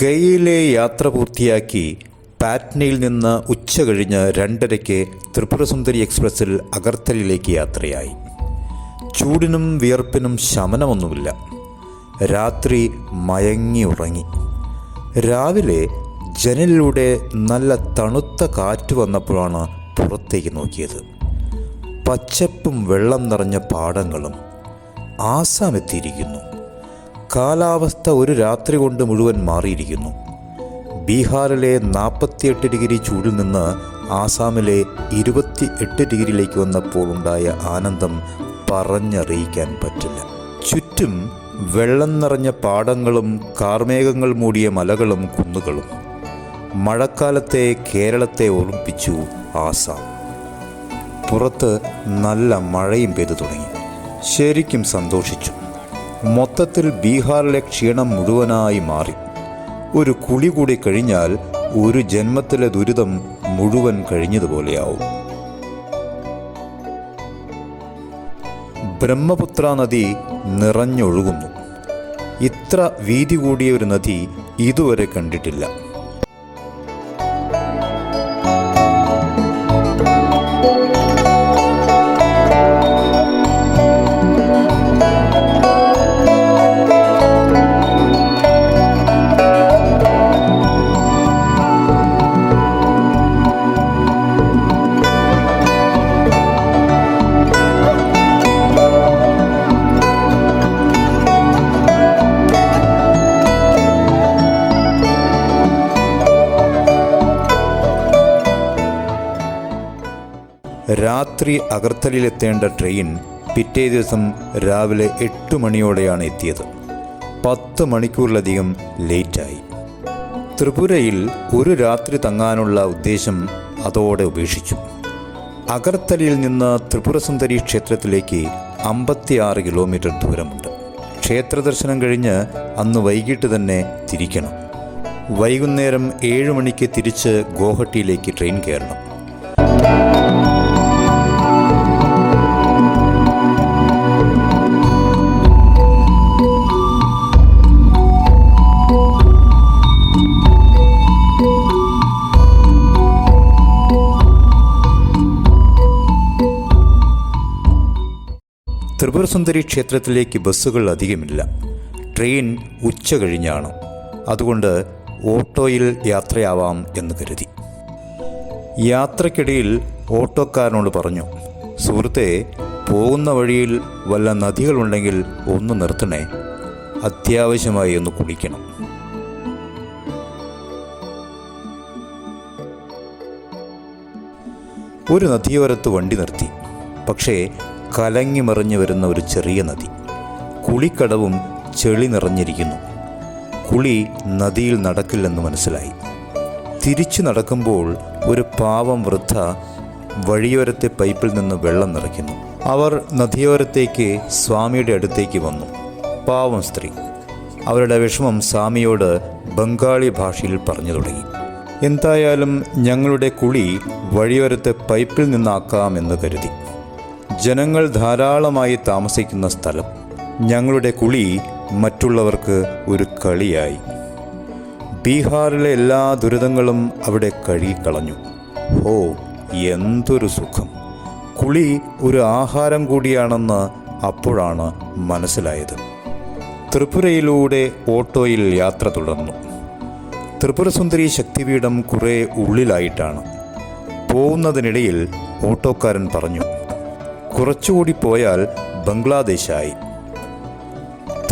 ഗയയിലെ യാത്ര പൂർത്തിയാക്കി പാറ്റ്നയിൽ നിന്ന് ഉച്ച കഴിഞ്ഞ് രണ്ടരയ്ക്ക് ത്രിപുരസുന്ദരി എക്സ്പ്രസ്സിൽ അഗർത്തലയിലേക്ക് യാത്രയായി. ചൂടിനും വിയർപ്പിനും ശമനമൊന്നുമില്ല. രാത്രി മയങ്ങി ഉറങ്ങി. രാവിലെ ജനലിലൂടെ നല്ല തണുത്ത കാറ്റ് വന്നപ്പോഴാണ് പുറത്തേക്ക് നോക്കിയത്. പച്ചപ്പും വെള്ളം നിറഞ്ഞ പാടങ്ങളും ആസാം എത്തിയിരിക്കുന്നു കാലാവസ്ഥ ഒരു രാത്രി കൊണ്ട് മുഴുവൻ മാറിയിരിക്കുന്നു. ബീഹാറിലെ നാൽപ്പത്തിയെട്ട് ഡിഗ്രി ചൂടിൽ നിന്ന് ആസാമിലെ ഇരുപത്തി എട്ട് ഡിഗ്രിയിലേക്ക് വന്നപ്പോൾ ഉണ്ടായ ആനന്ദം പറഞ്ഞറിയിക്കാൻ പറ്റില്ല. ചുറ്റും വെള്ളം നിറഞ്ഞ പാടങ്ങളും കാർമേഘങ്ങൾ മൂടിയ മലകളും കുന്നുകളും മഴക്കാലത്തെ കേരളത്തെ ഓർമ്മിപ്പിച്ചു ആസാം. പുറത്ത് നല്ല മഴയും പെയ്തു തുടങ്ങി. ശരിക്കും സന്തോഷിച്ചു. മൊത്തത്തിൽ ബീഹാറിലെ ക്ഷീണം മുഴുവനായി മാറി. ഒരു കുളി കൂടി കഴിഞ്ഞാൽ ഒരു ജന്മത്തിലെ ദുരിതം മുഴുവൻ കഴിഞ്ഞതുപോലെയാവും. ബ്രഹ്മപുത്ര നദി നിറഞ്ഞൊഴുകുന്നു. ഇത്ര വീതി കൂടിയ ഒരു നദി ഇതുവരെ കണ്ടിട്ടില്ല. രാത്രി അഗർത്തലിലെത്തേണ്ട ട്രെയിൻ പിറ്റേ ദിവസം രാവിലെ എട്ട് മണിയോടെയാണ് എത്തിയത്. പത്ത് മണിക്കൂറിലധികം ലേറ്റായി. ത്രിപുരയിൽ ഒരു രാത്രി തങ്ങാനുള്ള ഉദ്ദേശം അതോടെ ഉപേക്ഷിച്ചു. അഗർത്തലയിൽ നിന്ന് ത്രിപുരസുന്ദരി ക്ഷേത്രത്തിലേക്ക് അമ്പത്തിയാറ് കിലോമീറ്റർ ദൂരമുണ്ട്. ക്ഷേത്ര ദർശനം കഴിഞ്ഞ് അന്ന് വൈകിട്ട് തന്നെ തിരിക്കണം. വൈകുന്നേരം ഏഴ് മണിക്ക് തിരിച്ച് ഗോഹട്ടിയിലേക്ക് ട്രെയിൻ കയറണം. ത്രിപുര സുന്ദരി ക്ഷേത്രത്തിലേക്ക് ബസ്സുകൾ അധികമില്ല. ട്രെയിൻ ഉച്ച കഴിഞ്ഞാണ്. അതുകൊണ്ട് ഓട്ടോയിൽ യാത്രയാവാം എന്ന് കരുതി. യാത്രക്കിടയിൽ ഓട്ടോക്കാരനോട് പറഞ്ഞു സുഹൃത്തെ പോകുന്ന വഴിയിൽ വല്ല നദികളുണ്ടെങ്കിൽ ഒന്ന് നിർത്തണേ. അത്യാവശ്യമായി ഒന്ന് കുളിക്കണം. ഒരു നദിയോരത്ത് വണ്ടി നിർത്തി. പക്ഷേ കലങ്ങി മറിഞ്ഞു വരുന്ന ഒരു ചെറിയ നദി. കുളിക്കടവും ചെളി നിറഞ്ഞിരിക്കുന്നു. കുളി നദിയിൽ നടക്കില്ലെന്ന് മനസ്സിലായി. തിരിച്ചു നടക്കുമ്പോൾ ഒരു പാവം വൃദ്ധ വഴിയോരത്തെ പൈപ്പിൽ നിന്ന് വെള്ളം നിറയ്ക്കുന്നു. അവർ നദിയോരത്തേക്ക് സ്വാമിയുടെ അടുത്തേക്ക് വന്നു. പാവം സ്ത്രീ. അവരുടെ വിഷമം സ്വാമിയോട് ബംഗാളി ഭാഷയിൽ പറഞ്ഞു തുടങ്ങി. എന്തായാലും ഞങ്ങളുടെ കുളി വഴിയോരത്തെ പൈപ്പിൽ നിന്നാക്കാമെന്ന് കരുതി. ജനങ്ങൾ ധാരാളമായി താമസിക്കുന്ന സ്ഥലം. ഞങ്ങളുടെ കുളി മറ്റുള്ളവർക്ക് ഒരു കളിയായി. ബീഹാറിലെ എല്ലാ ദുരിതങ്ങളും അവിടെ കഴുകിക്കളഞ്ഞു. ഓ എന്തൊരു സുഖം. കുളി ഒരു ആഹാരം കൂടിയാണെന്ന് അപ്പോഴാണ് മനസ്സിലായത്. ത്രിപുരയിലൂടെ ഓട്ടോയിൽ യാത്ര തുടർന്നു. ത്രിപുരസുന്ദരി ശക്തിപീഠം കുറേ ഉള്ളിലായിട്ടാണ്. പോകുന്നതിനിടയിൽ ഓട്ടോക്കാരൻ പറഞ്ഞു കുറച്ചുകൂടി പോയാൽ ബംഗ്ലാദേശായി.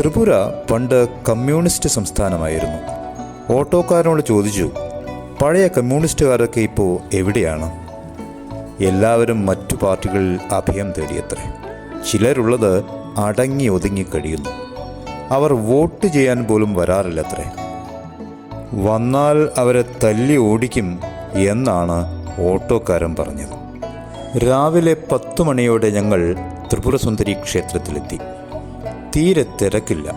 ത്രിപുര പണ്ട് കമ്മ്യൂണിസ്റ്റ് സംസ്ഥാനമായിരുന്നു. ഓട്ടോക്കാരനോട് ചോദിച്ചു പഴയ കമ്മ്യൂണിസ്റ്റുകാരൊക്കെ ഇപ്പോൾ എവിടെയാണ്? എല്ലാവരും മറ്റു പാർട്ടികളിൽ അഭയം തേടിയത്രേ. ചിലരുള്ളത് അടങ്ങി ഒതുങ്ങി കഴിയുന്നു. അവർ വോട്ട് ചെയ്യാൻ പോലും വരാറില്ലത്രേ. വന്നാൽ അവരെ തല്ലി ഓടിക്കും എന്നാണ് ഓട്ടോക്കാരൻ പറഞ്ഞത്. രാവിലെ പത്തു മണിയോടെ ഞങ്ങൾ ത്രിപുരസുന്ദരി ക്ഷേത്രത്തിലെത്തി. തീരെ തിരക്കില്ല.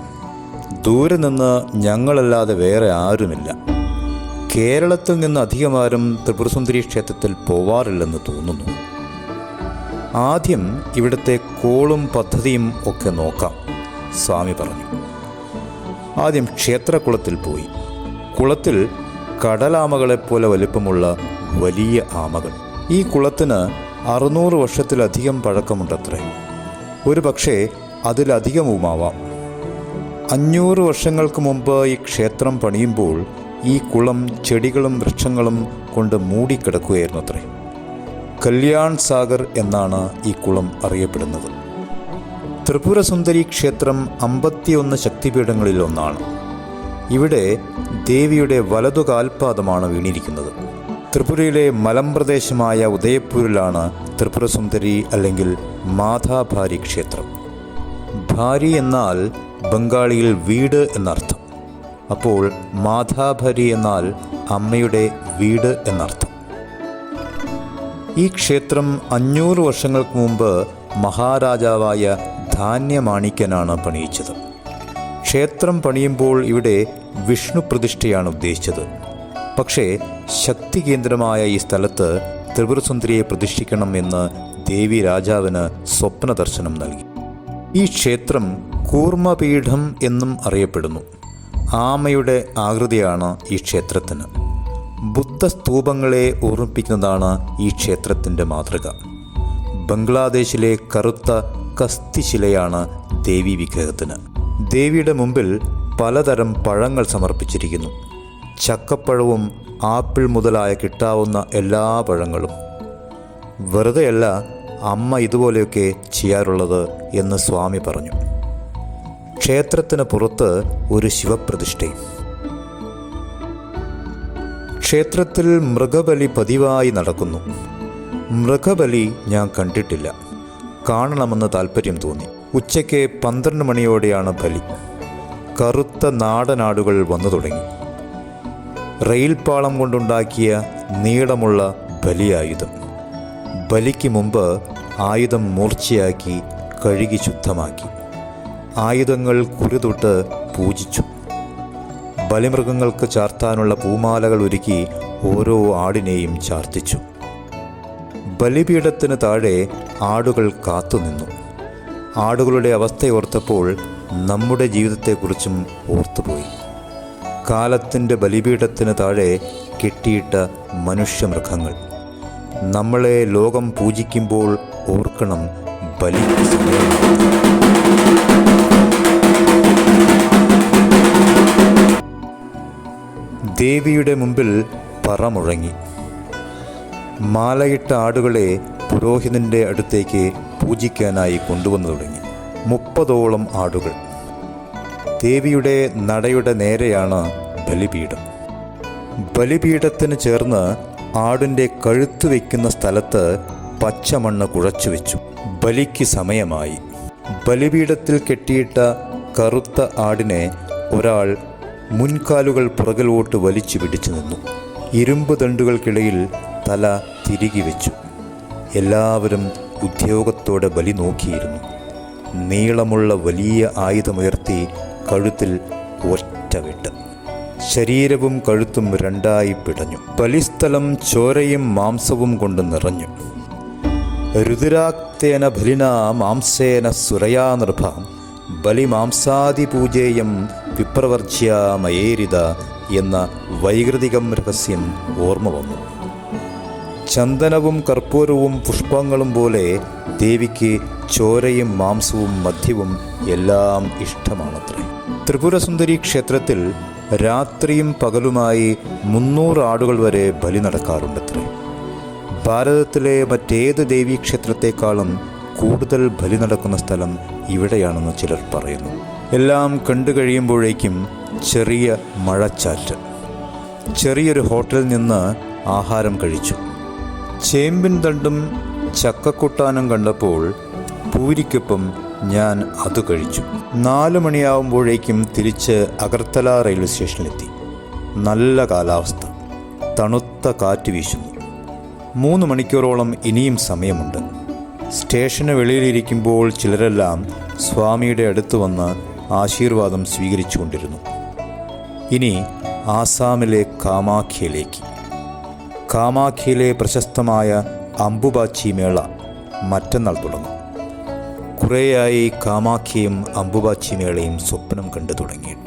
ദൂരെ നിന്ന് ഞങ്ങളല്ലാതെ വേറെ ആരുമില്ല. കേരളത്തിൽ നിന്ന് അധികമാരും ത്രിപുരസുന്ദരി ക്ഷേത്രത്തിൽ പോവാറില്ലെന്ന് തോന്നുന്നു. ആദ്യം ഇവിടുത്തെ കോളും പദ്ധതിയും ഒക്കെ നോക്കാം സ്വാമി പറഞ്ഞു. ആദ്യം ക്ഷേത്രക്കുളത്തിൽ പോയി. കുളത്തിൽ കടലാമകളെപ്പോലെ വലിപ്പമുള്ള വലിയ ആമകൾ. ഈ കുളത്തിന് അറുന്നൂറ് വർഷത്തിലധികം പഴക്കമുണ്ടത്രേ. ഒരു പക്ഷേ അതിലധികവുമാവാം. അഞ്ഞൂറ് വർഷങ്ങൾക്ക് മുമ്പ് ഈ ക്ഷേത്രം പണിയുമ്പോൾ ഈ കുളം ചെടികളും വൃക്ഷങ്ങളും കൊണ്ട് മൂടിക്കിടക്കുകയായിരുന്നു അത്രേ കല്യാൺ സാഗർ എന്നാണ് ഈ കുളം അറിയപ്പെടുന്നത്. ത്രിപുരസുന്ദരി ക്ഷേത്രം അമ്പത്തിയൊന്ന് ശക്തിപീഠങ്ങളിൽ ഒന്നാണ് ഇവിടെ ദേവിയുടെ വലതു കാൽപാദമാണ് വീണിരിക്കുന്നത്. ത്രിപുരയിലെ മലമ്പ്രദേശമായ ഉദയപൂരിലാണ് ത്രിപുരസുന്ദരി അല്ലെങ്കിൽ മാതാഭാരി ക്ഷേത്രം. ഭാരി എന്നാൽ ബംഗാളിയിൽ വീട് എന്നർത്ഥം. അപ്പോൾ മാതാഭരി എന്നാൽ അമ്മയുടെ വീട് എന്നർത്ഥം. ഈ ക്ഷേത്രം അഞ്ഞൂറ് വർഷങ്ങൾക്ക് മുമ്പ് മഹാരാജാവായ ധാന്യമാണിക്യനാണ് പണിയിച്ചത്. ക്ഷേത്രം പണിയുമ്പോൾ ഇവിടെ വിഷ്ണു പ്രതിഷ്ഠയാണ് ഉദ്ദേശിച്ചത്. പക്ഷേ ശക്തി കേന്ദ്രമായ ഈ സ്ഥലത്ത് ത്രിപുരസുന്ദരിയെ പ്രതിഷ്ഠിക്കണം എന്ന് ദേവി രാജാവിന് സ്വപ്ന ദർശനം നൽകി. ഈ ക്ഷേത്രം കൂർമ്മപീഠം എന്നും അറിയപ്പെടുന്നു. ആമയുടെ ആകൃതിയാണ് ഈ ക്ഷേത്രത്തിന്. ബുദ്ധ സ്തൂപങ്ങളെ ഓർമ്മിപ്പിക്കുന്നതാണ് ഈ ക്ഷേത്രത്തിന്റെ മാതൃക. ബംഗ്ലാദേശിലെ കറുത്ത കസ്തിശിലയാണ് ദേവി വിഗ്രഹത്തിന്. ദേവിയുടെ മുമ്പിൽ പലതരം പഴങ്ങൾ സമർപ്പിച്ചിരിക്കുന്നു. ചക്കപ്പഴവും ആപ്പിൾ മുതലായ കിട്ടാവുന്ന എല്ലാ പഴങ്ങളും. വെറുതെയല്ല അമ്മ ഇതുപോലെയൊക്കെ ചെയ്യാറുള്ളത് എന്ന് സ്വാമി പറഞ്ഞു. ക്ഷേത്രത്തിന് പുറത്ത് ഒരു ശിവപ്രതിഷ്ഠയും ക്ഷേത്രത്തിൽ മൃഗബലി പതിവായി നടക്കുന്നു. മൃഗബലി ഞാൻ കണ്ടിട്ടില്ല. കാണണമെന്ന് താല്പര്യം തോന്നി. ഉച്ചയ്ക്ക് പന്ത്രണ്ട് മണിയോടെയാണ് ബലി. കറുത്ത നാടനാടുകൾ വന്നു തുടങ്ങി. റെയിൽപാളം കൊണ്ടുണ്ടാക്കിയ നീളമുള്ള ബലിയായുധം. ബലിക്ക് മുമ്പ് ആയുധം മൂർച്ചയാക്കി കഴുകി ശുദ്ധമാക്കി. ആയുധങ്ങൾ കുരുതൊട്ട് പൂജിച്ചു. ബലിമൃഗങ്ങൾക്ക് ചാർത്താനുള്ള പൂമാലകൾ ഒരുക്കി ഓരോ ആടിനെയും ചാർത്തിച്ചു. ബലിപീഠത്തിന് താഴെ ആടുകൾ കാത്തുനിന്നു ആടുകളുടെ അവസ്ഥയോർത്തപ്പോൾ നമ്മുടെ ജീവിതത്തെക്കുറിച്ചും ഓർത്തുപോയി. കാലത്തിന്റെ ബലിപീഠത്തിന് താഴെ കെട്ടിയിട്ട മനുഷ്യമൃഗങ്ങൾ. നമ്മളെ ലോകം പൂജിക്കുമ്പോൾ ഓർക്കണം ബലി ദേവിയുടെ. മുമ്പിൽ പറ മുഴങ്ങി മാലയിട്ട ആടുകളെ പുരോഹിതന്റെ അടുത്തേക്ക് പൂജിക്കാനായി കൊണ്ടുവന്നു തുടങ്ങി. മുപ്പതോളം ആടുകൾ. ദേവിയുടെ നടയുടെ നേരെയാണ് ബലിപീഠം. ബലിപീഠത്തിന് ചേർന്ന് ആടിന്റെ കഴുത്ത് വയ്ക്കുന്ന സ്ഥലത്ത് പച്ചമണ്ണ് കുഴച്ചു വെച്ചു. ബലിക്ക് സമയമായി. ബലിപീഠത്തിൽ കെട്ടിയിട്ട കറുത്ത ആടിനെ ഒരാൾ മുൻകാലുകൾ പുറകിലോട്ട് വലിച്ചു പിടിച്ചു നിന്നു. ഇരുമ്പ് ദണ്ടുകൾക്കിടയിൽ തല തിരികെ വെച്ചു. എല്ലാവരും ഉദ്യോഗത്തോടെ ബലി നോക്കിയിരുന്നു. നീളമുള്ള വലിയ ആയുധമുയർത്തി കഴുത്തിൽ ഒറ്റ വിട്ട്. ശരീരവും കഴുത്തും രണ്ടായി പിടഞ്ഞു. ബലിസ്ഥലം ചോരയും മാംസവും കൊണ്ട് നിറഞ്ഞു. രുതിരാക്തേന ബലിന മാംസേന സുരയാ നൃഭ. വിപ്രവർജ്യ മയേരിത എന്ന വൈകൃതികം രഹസ്യം ഓർമ്മ വന്നു. ചന്ദനവും കർപ്പൂരവും പുഷ്പങ്ങളും പോലെ ദേവിക്ക് ചോരയും മാംസവും മദ്യവും എല്ലാം ഇഷ്ടമാണത്രേ. ത്രിപുരസുന്ദരി ക്ഷേത്രത്തിൽ രാത്രിയും പകലുമായി മുന്നൂറ് ആടുകൾ വരെ ബലി നടക്കാറുണ്ടത്രേ. ഭാരതത്തിലെ മറ്റേത് ദേവീക്ഷേത്രത്തെക്കാളും കൂടുതൽ ബലി നടക്കുന്ന സ്ഥലം ഇവിടെയാണെന്ന് ചിലർ പറയുന്നു. എല്ലാം കണ്ടു കഴിയുമ്പോഴേക്കും ചെറിയ മഴച്ചാറ്റ് ചെറിയൊരു ഹോട്ടലിൽ നിന്ന് ആഹാരം കഴിച്ചു. ചേമ്പിൻ തണ്ടും ചക്കക്കുട്ടാനും കണ്ടപ്പോൾ പൂരിക്കൊപ്പം ഞാൻ അത് കഴിച്ചു. നാല് മണിയാവുമ്പോഴേക്കും തിരിച്ച് അഗർത്തല റെയിൽവേ സ്റ്റേഷനിലെത്തി. നല്ല കാലാവസ്ഥ. തണുത്ത കാറ്റ് വീശുന്നു. മൂന്ന് മണിക്കൂറോളം ഇനിയും സമയമുണ്ട്. സ്റ്റേഷന് വെളിയിലിരിക്കുമ്പോൾ ചിലരെല്ലാം സ്വാമിയുടെ അടുത്ത് വന്ന് ആശീർവാദം സ്വീകരിച്ചുകൊണ്ടിരുന്നു. ഇനി ആസാമിലെ കാമാഖ്യയിലേക്ക്. കാമാഖ്യയിലെ പ്രശസ്തമായ അംബുബാച്ചി മേള മറ്റന്നാൾ തുടങ്ങും. കുറേയായി കാമാഖിയും അംബുബാച്ചി മേളയും സ്വപ്നം കണ്ടു തുടങ്ങിയിട്ട്